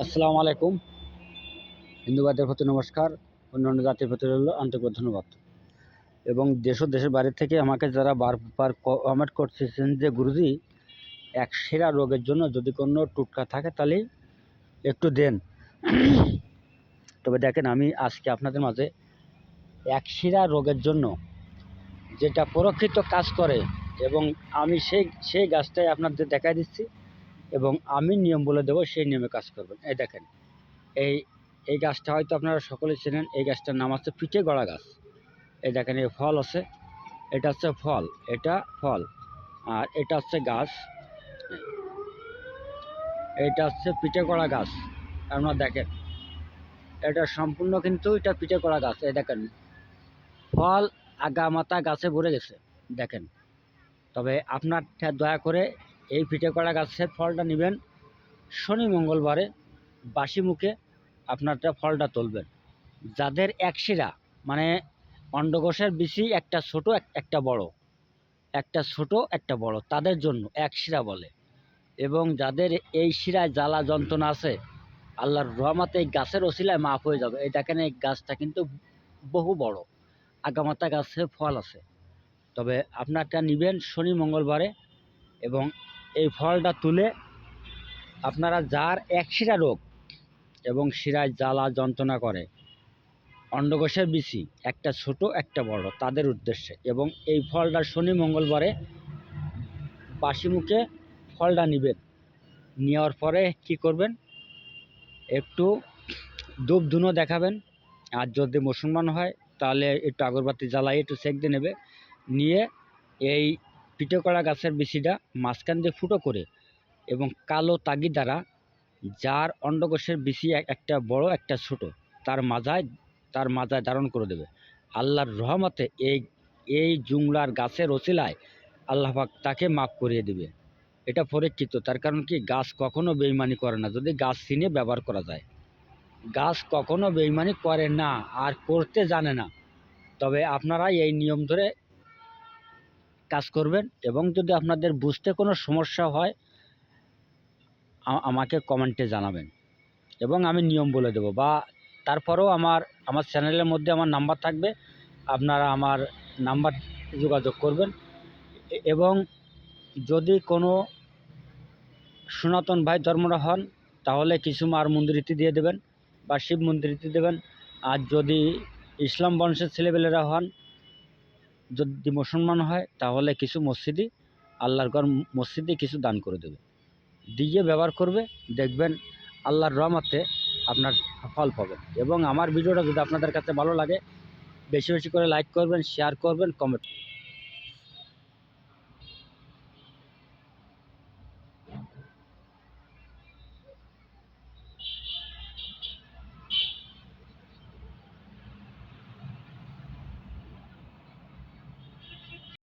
আসসালামু আলাইকুম। হিন্দুবাদের প্রতি নমস্কার, অন্যান্য জাতির প্রতি রইল আন্তরিক ধন্যবাদ। এবং দেশ ও দেশের বাইরে থেকে আমাকে যারা বারবার কমেন্ট করতেছেন যে, গুরুজি, এক সেরা রোগের জন্য যদি কোনো টুটকা থাকে তাহলে একটু দেন। তবে দেখেন, আমি আজকে আপনাদের মাঝে এক শিরা রোগের জন্য যেটা পরোক্ষিত কাজ করে এবং আমি সেই সেই গাছটাই আপনাদের দেখাই দিচ্ছি। এবং আমি নিয়ম বলে দেবো, সেই নিয়মে কাজ করবেন। এই দেখেন, এই এই গাছটা হয়তো আপনারা সকলেই চেনেন, এই গাছটার নাম হচ্ছে পিঠে গড়া গাছ। এই দেখেন, এই ফল আছে, এটা হচ্ছে ফল, এটা ফল, আর এটা হচ্ছে গাছ, এটা হচ্ছে পিঠে করা গাছ। আপনারা দেখেন, এটা সম্পূর্ণ কিন্তু এটা পিঠে করা গাছ। এই দেখেন, ফল আগা মাথা গাছে ভরে গেছে। দেখেন, তবে আপনার দয়া করে এই পিঠে করা গাছের ফলটা নেবেন। শনি মঙ্গলবারে বাসি মুখে আপনারটা ফলটা তুলবেন। যাদের এক শিরা মানে অন্ডকোষের বেশি, একটা ছোট একটা বড়। একটা ছোট, একটা বড়, তাদের জন্য এক শিরা বলে। এবং যাদের এই শিরায় জ্বালা যন্ত্রণা আছে, আল্লাহর রহমাতে এই গাছের ওসিলায় মাফ হয়ে যাবে। এই দেখেন, এই গাছটা কিন্তু বহু বড়। আগামাতা গাছে ফল আছে। তবে আপনারটা নেবেন শনি মঙ্গলবারে এবং এই ফলটা তুলে আপনারা যার এক শিরা রোগ এবং শিরায় জ্বালা যন্ত্রণা করে, অন্ডকোষের বিচি, একটা ছোট, একটা বড়, তাদের উদ্দেশ্যে এবং এই ফলটা শনি মঙ্গলবারে বাসি মুখে ফলটা নেবেন। নেওয়ার পরে কি করবেন? একটু ধূপ ধুনো দেখাবেন। আর যদি মুসলমান হয়, তাহলে একটু আগরবাতি জ্বালাই একটু সেঁক দিয়ে নেবে। নিয়ে এই পিঠে করা গাছের বিচিটা মাঝখান দিয়ে ফুটো করে এবং কালো তাগি দ্বারা যার অন্ডকোষের বিচি একটা বড়, একটা ছোট, তার মাজায় তার মাজায় ধারণ করে দেবে। আল্লাহর রহমতে এই এই জুমলার গাছের ওসিলায় আল্লাহফাক তাকে মাফ করিয়ে দিবে। এটা পরীক্ষিত, তার কারণ কি? গাছ কখনো বেইমানি করে না। যদি গাছ চিনে ব্যবহার করা যায়। গাছ কখনো বেইমানি করে না, আর করতে জানে না। তবে আপনারা এই নিয়ম ধরে কাজ করবেন এবং যদি আপনাদের বুঝতে কোনো সমস্যা হয় আমাকে কমেন্টে জানাবেন। এবং আমি নিয়ম বলে দেবো বা তারপরেও আমার আমার চ্যানেলের মধ্যে আমার নাম্বার থাকবে, আপনারা আমার নাম্বার যোগাযোগ করবেন। এবং যদি কোনো সনাতন ভাই ধর্মরা হন, তাহলে কিছু মার মন্দিরিতে দিয়ে দেবেন বা শিব মন্দিরিতে দেবেন। আর যদি ইসলাম বংশের ছেলেপেলেরা হন যদি মুসলমান হয়, তাহলে কিছু মসজিদই আল্লাহর ঘর মসজিদে কিছু দান করে দেবে। দিয়ে ব্যবহার করবে, দেখবেন আল্লাহর রহমতে আপনার ফল পাবেন। এবং আমার ভিডিওটা যদি আপনাদের কাছে ভালো লাগে, বেশি বেশি করে লাইক করবেন শেয়ার করবেন কমেন্ট